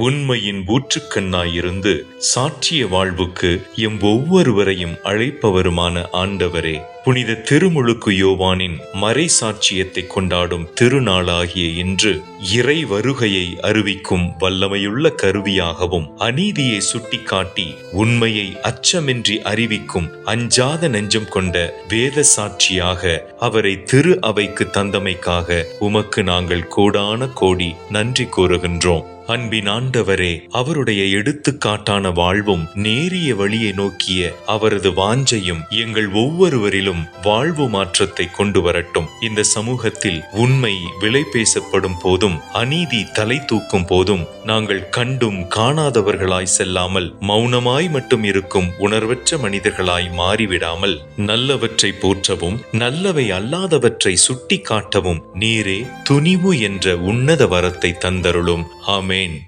உண்மையின் ஊற்றுக்கண்ணாயிருந்து சாட்சிய வாழ்வுக்கு எம் ஒவ்வொருவரையும் அழைப்பவருமான ஆண்டவரே புனித திருமுழுக்கு யோவானின் மறை சாட்சியத்தை கொண்டாடும் திருநாளாகிய இன்று இறை வருகையை அறிவிக்கும் வல்லமையுள்ள கருவியாகவும் அநீதியை சுட்டிக்காட்டி உண்மையை அச்சமின்றி அறிவிக்கும் அஞ்சாத நெஞ்சம் கொண்ட வேத சாட்சியாக அவரை திரு அவைக்கு தந்தமைக்காக உமக்கு நாங்கள் கோடான கோடி நன்றி கூறுகின்றோம். அன்பின் ஆண்டவரே அவருடைய எடுத்துக்காட்டான வாழ்வும் நேரிய வழியை நோக்கிய அவரது வாஞ்சையும் எங்கள் ஒவ்வொருவரிலும் வாழ்வு மாற்றத்தை கொண்டு வரட்டும் இந்த சமூகத்தில் உண்மை விலை பேசப்படும் போதும் அநீதி தலை தூக்கும் போதும் நாங்கள் கண்டும் காணாதவர்களாய் செல்லாமல் மௌனமாய் மட்டும் இருக்கும் உணர்வற்ற மனிதர்களாய் மாறிவிடாமல் நல்லவற்றை போற்றவும் நல்லவை அல்லாதவற்றை சுட்டி காட்டவும் நீரே துணிவு என்ற உன்னத வரத்தை தந்தருளும். Amen